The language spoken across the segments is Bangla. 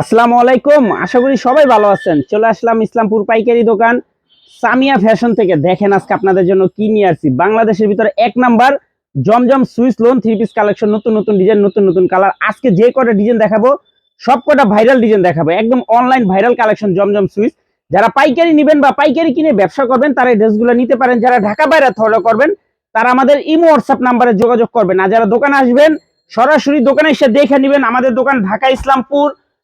আসসালামু আলাইকুম, আশা করি সবাই ভালো আছেন। চলে আসলাম ইসলামপুর পাইকারি দোকান। সামিয়া ফ্যাশন থেকে দেখেন আজকে আপনাদের জন্য কি নিয়ে আসছি। বাংলাদেশের ভিতরে এক number Zamzam Swiss lawn three piece collection, নতুন নতুন ডিজাইন, নতুন নতুন কালার। আজকে যে কটা ডিজাইন দেখাবো, সব কটা ভাইরাল ডিজাইন দেখাবো। একদম online viral collection Zamzam Swiss. যারা পাইকারি নেবেন বা পাইকারি কিনে ব্যবসা করবেন, তারা এই ড্রেসগুলো নিতে পারেন। যারা ঢাকা বাইরে থলো করবেন, তারা আমাদের ইমো হোয়াটসঅ্যাপ নাম্বারে যোগাযোগ করবেন। আর যারা দোকানে আসবেন, সরাসরি দোকানে এসে দেখে নেবেন আমাদের দোকান ঢাকা, ইসলামপুর।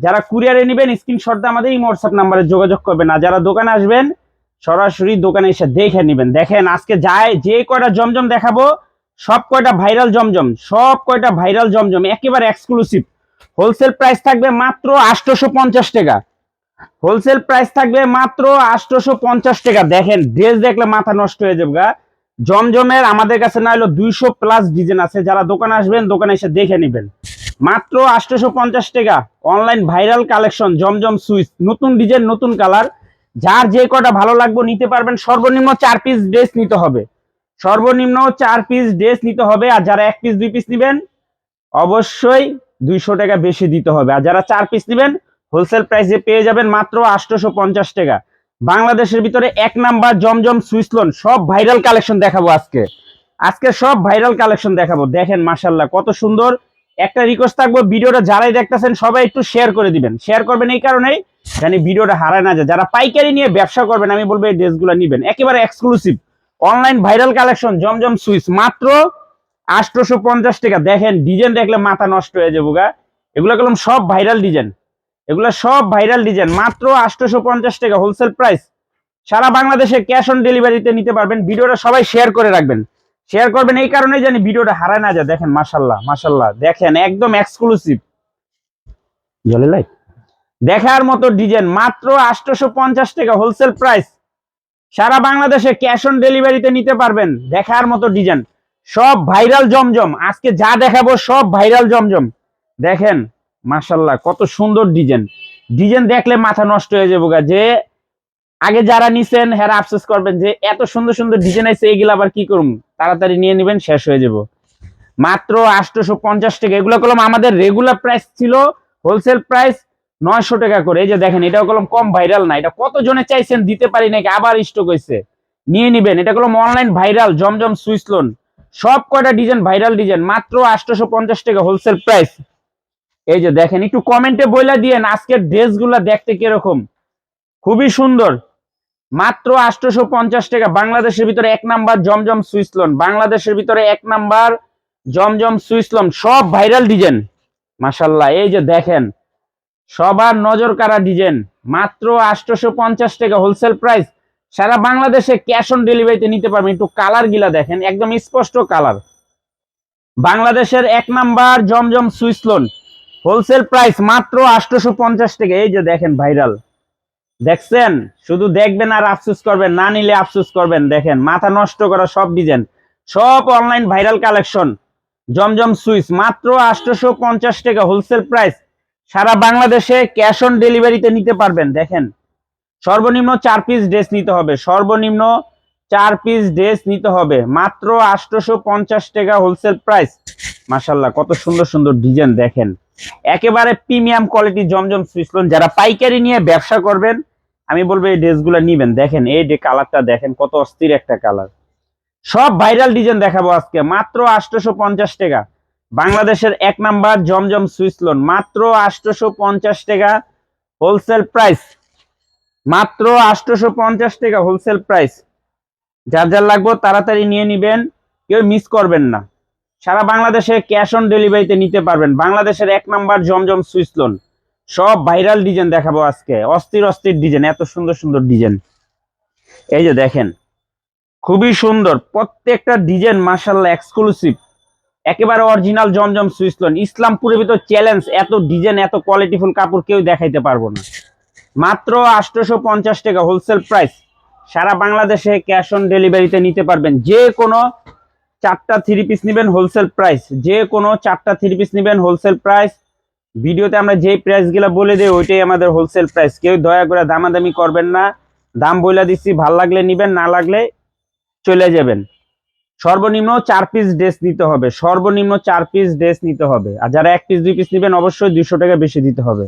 যারা কুরিয়ারে নেবেন স্ক্রিনশট দিয়ে আমাদের এই হোয়াটসঅ্যাপ নাম্বারে যোগাযোগ করবেন। আর যারা দোকানে আসবেন, সরাসরি দোকানে এসে দেখে নেবেন। দেখেন, আজকে যায়, যে কয়টা জমজম দেখাবো, সব কয়টা ভাইরাল জমজম, সব কয়টা ভাইরাল জমজম, একেবারে এক্সক্লুসিভ হোলসেল প্রাইস থাকবে মাত্র আটশোশো পঞ্চাশ টাকা। হোলসেল প্রাইস থাকবে মাত্র আটশোশো পঞ্চাশ টাকা। দেখেন ড্রেস দেখলে মাথা নষ্ট হয়ে যাবে গা। জমজমের আমাদের কাছে না হলো দুইশো প্লাস ডিজাইন আছে। যারা দোকানে আসবেন, দোকানে এসে দেখে নেবেন। মাত্র আটশোশো পঞ্চাশ টাকা। Online viral collection Zamzam Swiss, নতুন ডিজাইন নতুন কালার যার যে কটা ভালো লাগবে নিতে পারবেন। সর্বনিম্ন চার পিস ড্রেস নিতে হবে। সর্বনিম্ন চার পিস ড্রেস নিতে হবে। আর যারা এক পিস দুই পিস নেবেন, অবশ্যই দুইশো টাকা বেশি দিতে হবে। আর যারা চার পিস নেবেন হোলসেল প্রাইসে পেয়ে যাবেন মাত্র আটশোশো পঞ্চাশ টাকা। বাংলাদেশের ভিতরে এক নাম্বার জমজম সুইসলন সব ভাইরাল কালেকশন দেখাবো আজকে। আজকে সব ভাইরাল কালেকশন দেখাবো। দেখেন মাসাল্লাহ কত সুন্দর। একটা রিকোয়েস্ট থাকব, ভিডিওটা যারাই দেখতেছেন, সবাই একটু শেয়ার করে দিবেন। শেয়ার করবেন এই কারণেই জানি ভিডিওটা হারায় না যায়। যারা পাইকারি নিয়ে ব্যবসা করবেন, আমি বলব এই ড্রেসগুলো নিবেন। একেবারে exclusive online viral collection Zamzam Swiss মাত্র আটশোশো পঞ্চাশ টাকা। দেখেন ডিজাইন দেখলে মাথা নষ্ট হয়ে যাব গা। এগুলো কলম সব ভাইরাল ডিজাইন এগুলো সব ভাইরাল ডিজাইন মাত্র আটশোশো পঞ্চাশ টাকা হোলসেল প্রাইস সারা বাংলাদেশে ক্যাশ অন ডেলিভারিতে নিতে পারবেন। ভিডিওটা সবাই শেয়ার করে রাখবেন। শেয়ার করবেন এই কারণে জানি ভিডিওটা হারায় না যায়। দেখেন মাসাল্লাহ মাসাল্লাহ দেখেন একদম এক্সক্লুসিভ জলে লাইট দেখার মতো ডিজাইন মাত্র আটশোশো পঞ্চাশ টাকা হোলসেল প্রাইস সারা বাংলাদেশে ক্যাশ অন ডেলিভারিতে নিতে পারবেন দেখার মতো ডিজাইন। সব ভাইরাল জমজম। আজকে যা দেখাবো সব ভাইরাল জমজম। দেখেন মাসাল্লাহ কত সুন্দর ডিজাইন। ডিজাইন দেখলে মাথা নষ্ট হয়ে যাব গা যে আগে যারা নিছেন হ্যাঁ আফসোস করবেন যে এত সুন্দর সুন্দর ডিজাইন আছে এগুলো আবার কি করুন তাড়াতাড়ি নিয়ে নেবেন, শেষ হয়ে যাব। মাত্র আটশোশো পঞ্চাশ টাকা। এগুলো কলম আমাদের রেগুলার প্রাইস ছিল হোলসেল প্রাইস নয়শো টাকা করে। এই যে দেখেন, এটাও কলম কম ভাইরাল না। এটা কত জনে চাইছেন দিতে পারি নাকি আবার স্টক হয়েছে? নিয়ে নিবেন। এটা কলম online viral Zamzam Swiss lawn সব কয়টা ডিজাইন ভাইরাল ডিজাইন মাত্র আটশোশো পঞ্চাশ টাকা হোলসেল প্রাইস এই যে দেখেন, একটু কমেন্টে বইলা দিয়েন আজকের ড্রেসগুলা দেখতে কীরকম। খুবই সুন্দর। মাত্র আটশোশো পঞ্চাশ টাকা। বাংলাদেশের ভিতরে এক নাম্বার জমজম সুইসলন বাংলাদেশের ভিতরে এক নাম্বার জমজম সুইসলন সব ভাইরাল ডিজাইন। মাসাল্লাহ এই যে দেখেন, সবার নজর কারা ডিজাইন। মাত্র আটশোশো পঞ্চাশ টাকা হোলসেল প্রাইস। সারা বাংলাদেশে ক্যাশ অন ডেলিভারিতে নিতে পারবেন। একটু কালার গিলা দেখেন, একদম স্পষ্ট কালার। বাংলাদেশের এক number Zamzam Swiss lawn wholesale price মাত্র আটশোশো পঞ্চাশ টাকা। এই যে দেখেন, ভাইরাল। দেখছেন? শুধু দেখবেন আর আফসোস করবেন, না নিলে আফসোস করবেন। দেখেন, মাথা নষ্ট করা সব ডিজাইন। সব online viral collection Zamzam Swiss, মাত্র আটশোশো পঞ্চাশ টাকা হোলসেল প্রাইস সারা বাংলাদেশে ক্যাশ অন ডেলিভারিতে নিতে পারবেন, দেখেন। সর্বনিম্ন চার পিস ড্রেস নিতে হবে। সর্বনিম্ন চার পিস ড্রেস নিতে হবে। মাত্র আটশোশো পঞ্চাশ টাকা হোলসেল প্রাইস মাসাল্লাহ কত সুন্দর সুন্দর ডিজাইন দেখেন। একেবারে প্রিমিয়াম কোয়ালিটি জমজম সুইসলন যারা পাইকারি নিয়ে ব্যবসা করবেন, আমি বলব এই ড্রেসগুলো নিবেন। দেখেন, এই যে কালারটা দেখেন, কত অস্থির একটা কালার সব ভাইরাল ডিজাইন দেখাবো আজকে, মাত্র আটশোশো পঞ্চাশ টাকা। বাংলাদেশের এক নাম্বার জমজম সুইসলন মাত্র আটশোশো পঞ্চাশ টাকা হোলসেল প্রাইস মাত্র আটশোশো পঞ্চাশ টাকা হোলসেল প্রাইস যার যার লাগবে তাড়াতাড়ি নিয়ে নিবেন, কেউ মিস করবেন না। সারা বাংলাদেশে ক্যাশ অন ডেলিভারিতে নিতে পারবেন। বাংলাদেশের এক নাম্বার জমজম সুইসলন সব ভাইরাল ডিজাইন দেখাবো আজকে। অস্থির অস্থির ডিজাইন এত সুন্দর সুন্দর ডিজাইন এই যে দেখেন, খুবই সুন্দর। প্রত্যেকটা ডিজাইন মার্শাল্লাহ এক্সক্লুসিভ একেবারে অরিজিনাল জমজম সুইসলন ইসলামপুরের ভিতর চ্যালেঞ্জ এত ডিজাইন এত কোয়ালিটিফুল কাপড় কেউ দেখাইতে পারব না। মাত্র আটশোশো পঞ্চাশ টাকা হোলসেল প্রাইস সারা বাংলাদেশে ক্যাশ অন ডেলিভারিতে নিতে পারবেন। যে কোনো চারটা থ্রি পিস নেবেন হোলসেল প্রাইস যে কোনো চারটা থ্রি পিস নেবেন হোলসেল প্রাইস ভিডিওতে আমরা যে প্রাইসগুলো বলে দিই, ওইটাই আমাদের হোলসেল প্রাইস কেউ দয়া করে দামাদামি করবেন না। দাম বইলা দিচ্ছি ভালো লাগলে নিবেন, না লাগলে চলে যাবেন। সর্বনিম্ন চার পিস ড্রেস নিতে হবে। সর্বনিম্ন চার পিস ড্রেস নিতে হবে। আর যারা এক পিস দুই পিস নেবেন, অবশ্যই দুইশো টাকা বেশি দিতে হবে।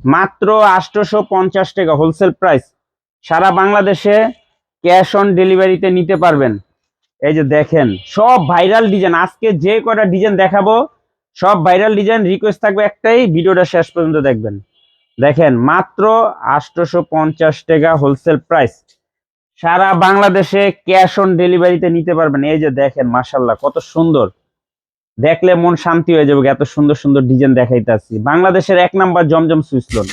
মাত্র আটশোশো পঞ্চাশ টাকা হোলসেল প্রাইস সারা বাংলাদেশে ক্যাশ অন ডেলিভারিতে নিতে পারবেন। এই যে দেখেন, সব ভাইরাল ডিজাইন আজকে যে কটা ডিজাইন দেখাবো, সব ভাইরাল ডিজাইন রিকোয়েস্ট থাকবে একটাই, ভিডিওটা শেষ পর্যন্ত দেখবেন। দেখেন, মাত্র আটশোশো পঞ্চাশ টাকা হোলসেল প্রাইস সারা বাংলাদেশে ক্যাশ অন ডেলিভারিতে নিতে পারবেন। এই যে দেখেন মাসাল্লাহ কত সুন্দর। দেখলে মন শান্তি হয়ে যাবে এত সুন্দর সুন্দর ডিজাইন দেখাইতেছি বাংলাদেশের এক নাম্বার জমজম সুইসলন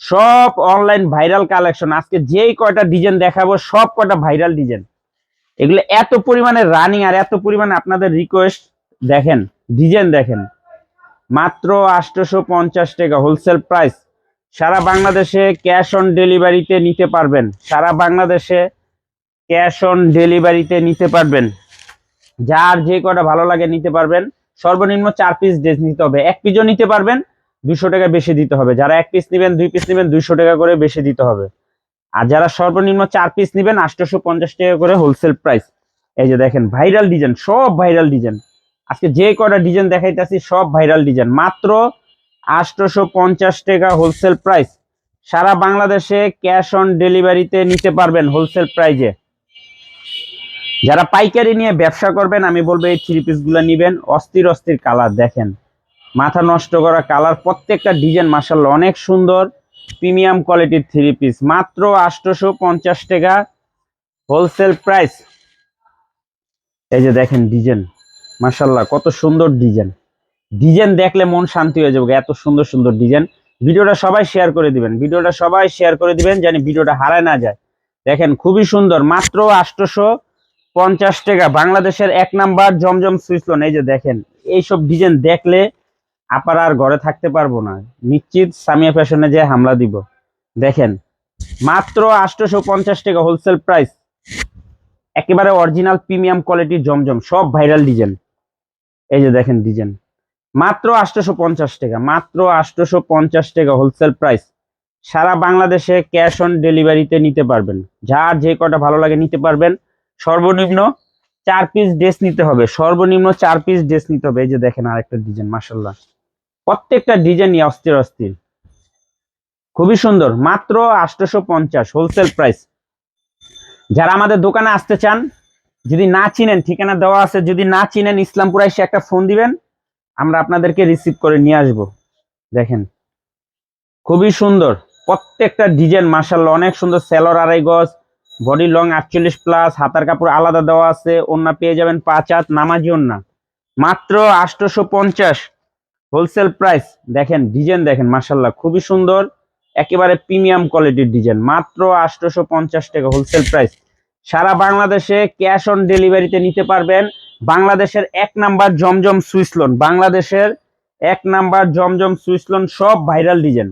সব অনলাইন ভাইরাল কালেকশন আজকে যেই কয়টা ডিজাইন দেখাবো, সব কয়টা ভাইরাল ডিজাইন এগুলো এত পরিমাণে রানিং আর এত পরিমাণে আপনাদের রিকোয়েস্ট দেখেন ডিজাইন দেখেন। মাত্র আটশোশো পঞ্চাশ টাকা হোলসেল প্রাইস সারা বাংলাদেশে ক্যাশ অন ডেলিভারিতে নিতে পারবেন। সারা বাংলাদেশে ক্যাশ অন ডেলিভারিতে নিতে পারবেন। যার যে কটা ভালো লাগে নিতে পারবেন। সর্বনিম্ন চার পিস ড্রেস নিতে হবে। এক পিসও নিতে পারবেন, দুশো টাকা বেশি দিতে হবে। যারা এক পিস নেবেন, দুই পিস নেবেন, দুইশো টাকা করে বেশি দিতে হবে। আর যারা সর্বনিম্ন চার পিস নেবেন আটশোশো পঞ্চাশ টাকা করে হোলসেল প্রাইস এই যে দেখেন ভাইরাল ডিজাইন সব ভাইরাল ডিজাইন আজকে যে কটা ডিজাইন দেখাইতেছি, সব ভাইরাল ডিজাইন মাত্র আটশোশো পঞ্চাশ টাকা হোলসেল প্রাইস সারা বাংলাদেশে ক্যাশ অন ডেলিভারিতে নিতে পারবেন হোলসেল প্রাইজে যারা পাইকারি নিয়ে ব্যবসা করবেন, আমি বলব এই থ্রি পিসগুলো নিবেন। অস্থির অস্থির কালার দেখেন। মাথা নষ্ট করা কালার প্রত্যেকটা ডিজাইন মাসাল্লাহ অনেক সুন্দর। প্রিমিয়াম কোয়ালিটির থ্রি পিস। মাত্র আটশোশো পঞ্চাশ টাকা হোলসেল প্রাইস। এই যে দেখেন ডিজাইন। মাসাল্লাহ কত সুন্দর ডিজাইন। ডিজাইন দেখলে মন শান্তি হয়ে যাবে, এত সুন্দর সুন্দর ডিজাইন। ভিডিওটা সবাই শেয়ার করে দিবেন, ভিডিওটা সবাই শেয়ার করে দিবেন জানি ভিডিওটা হারায় না যায়। দেখেন, খুবই সুন্দর, মাত্র আটশোশো পঞ্চাশ টাকা। বাংলাদেশের এক নাম্বার জমজম সুইসলন এই যে দেখেন, এইসব ডিজাইন দেখলে আপার আর ঘরে থাকতে পারব না। নিশ্চিত সামিয়া ফ্যাশনে যে হামলা দিব। দেখেন, মাত্র আটশোশো পঞ্চাশ টাকা হোলসেল প্রাইস একেবারে অরিজিনাল প্রিমিয়াম কোয়ালিটির জমজম, সব ভাইরাল ডিজাইন এই যে দেখেন ডিজাইন মাত্র আটশোশো পঞ্চাশ টাকা, মাত্র আটশোশো পঞ্চাশ টাকা হোলসেল প্রাইস সারা বাংলাদেশে ক্যাশ অন ডেলিভারিতে নিতে পারবেন। যার যে কটা ভালো লাগে নিতে পারবেন। সর্বনিম্ন চার পিস ড্রেস নিতে হবে। সর্বনিম্ন চার পিস ড্রেস নিতে হবে। এই যে দেখেন আরেকটা ডিজাইন মাসাল্লাহ প্রত্যেকটা ডিজাইন অস্থির অস্থির। খুবই সুন্দর, মাত্র আটশোশো পঞ্চাশ হোলসেল প্রাইস যারা আমাদের দোকানে আসতে চান, যদি না চিনেন, ঠিকানা দেওয়া আছে, যদি না চিনেন ইসলামপুর এসে একটা ফোন দিবেন, আমরা আপনাদেরকে রিসিভ করে নিয়ে আসব। দেখেন, খুবই সুন্দর, প্রত্যেকটা ডিজাইন মাসাল্লাহ অনেক সুন্দর সেলর আড়াই গজ বডি লং আটচল্লিশ প্লাস হাতার কাপড় আলাদা দেওয়া আছে ওন্না পেয়ে যাবেন পাঁচ হাত, নামাজি ওন্না মাত্র আটশোশো পঞ্চাশ হোলসেল প্রাইস দেখেন, ডিজাইন দেখেন মাসাল্লাহ খুবই সুন্দর, একেবারে প্রিমিয়াম কোয়ালিটির ডিজাইন, মাত্র আটশোশো পঞ্চাশ টাকা হোলসেল প্রাইস। সারা বাংলাদেশে ক্যাশ অন ডেলিভারিতে নিতে পারবেন বাংলাদেশের এক নাম্বার জমজম সুইসলন বাংলাদেশের এক নাম্বার জমজম সুইসলন সব ভাইরাল ডিজাইন।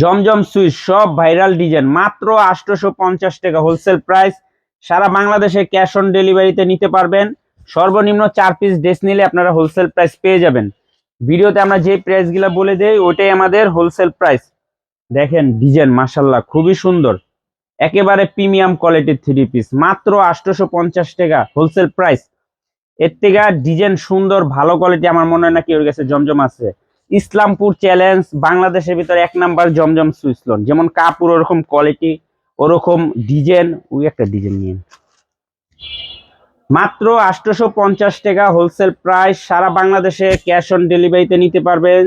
জমজম সুইচ, সব ভাইরাল ডিজাইন, মাত্র আটশোশো পঞ্চাশ টাকা হোলসেল প্রাইস। সারা বাংলাদেশে ক্যাশ অন ডেলিভারিতে নিতে পারবেন সর্বনিম্ন চার পিস ড্রেস নিলে আপনারা হোলসেল প্রাইস পেয়ে যাবেন। ভিডিওতে আমরা যে প্রাইসগুলো বলে দেই ওইটাই আমাদের হোলসেল প্রাইস দেখেন ডিজাইন মাসাল্লাহ খুবই সুন্দর। একেবারে প্রিমিয়াম কোয়ালিটির থ্রি পিস মাত্র আটশোশো পঞ্চাশ টাকা হোলসেল প্রাইস এর থেকে ডিজাইন সুন্দর, ভালো কোয়ালিটি আমার মনে হয় না ওর কাছে জমজম আছে। ইসলামপুর চ্যালেঞ্জ বাংলাদেশের ভিতরে এক নাম্বার জমজম সুইসলন যেমন কাপড়, ওরকম কোয়ালিটি ওরকম ডিজাইন ওই একটা ডিজাইন নিয়ে মাত্র আটশোশো পঞ্চাশ টাকা হোলসেল প্রাইস সারা বাংলাদেশে ক্যাশ অন ডেলিভারিতে নিতে পারবেন।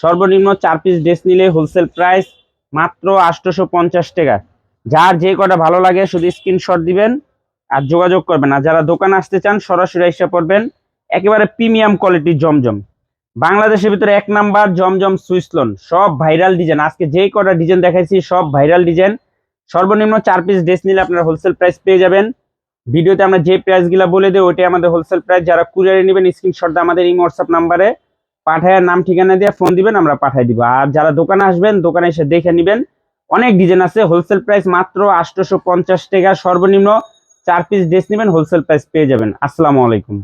সর্বনিম্ন চার পিস ড্রেস নিলে হোলসেল প্রাইস মাত্র আটশোশো পঞ্চাশ টাকা। যার যে কটা ভালো লাগে শুধু স্ক্রিনশট দিবেন আর যোগাযোগ করবেন। আর যারা দোকানে আসতে চান, সরাসরি এসে পড়বেন। একেবারে প্রিমিয়াম কোয়ালিটির জমজম। বাংলাদেশের ভিতরে এক নাম্বার জমজম সুইসলন সব ভাইরাল ডিজাইন আজকে যেই কটা ডিজাইন দেখাইছি, সব ভাইরাল ডিজাইন সর্বনিম্ন চার পিস ড্রেস নিলে আপনারা হোলসেল প্রাইস পেয়ে যাবেন। ভিডিওতে আমরা যে প্রাইসগুলো বলে দিই, ওইটাই আমাদের হোলসেল প্রাইস যারা কুরিয়ারে নেবেন স্ক্রিনশট আমাদের এই হোয়াটসঅ্যাপ নাম্বারে পাঠায় নাম, ঠিকানা দিয়ে ফোন দিবেন, আমরা পাঠিয়ে দিব। আর যারা দোকানে আসবেন, দোকানে এসে দেখে নেবেন, অনেক ডিজাইন আছে। হোলসেল প্রাইস মাত্র আটশোশো পঞ্চাশ টাকা, সর্বনিম্ন চার পিস ড্রেস নেবেন হোলসেল প্রাইস পেয়ে যাবেন। আসসালামু আলাইকুম।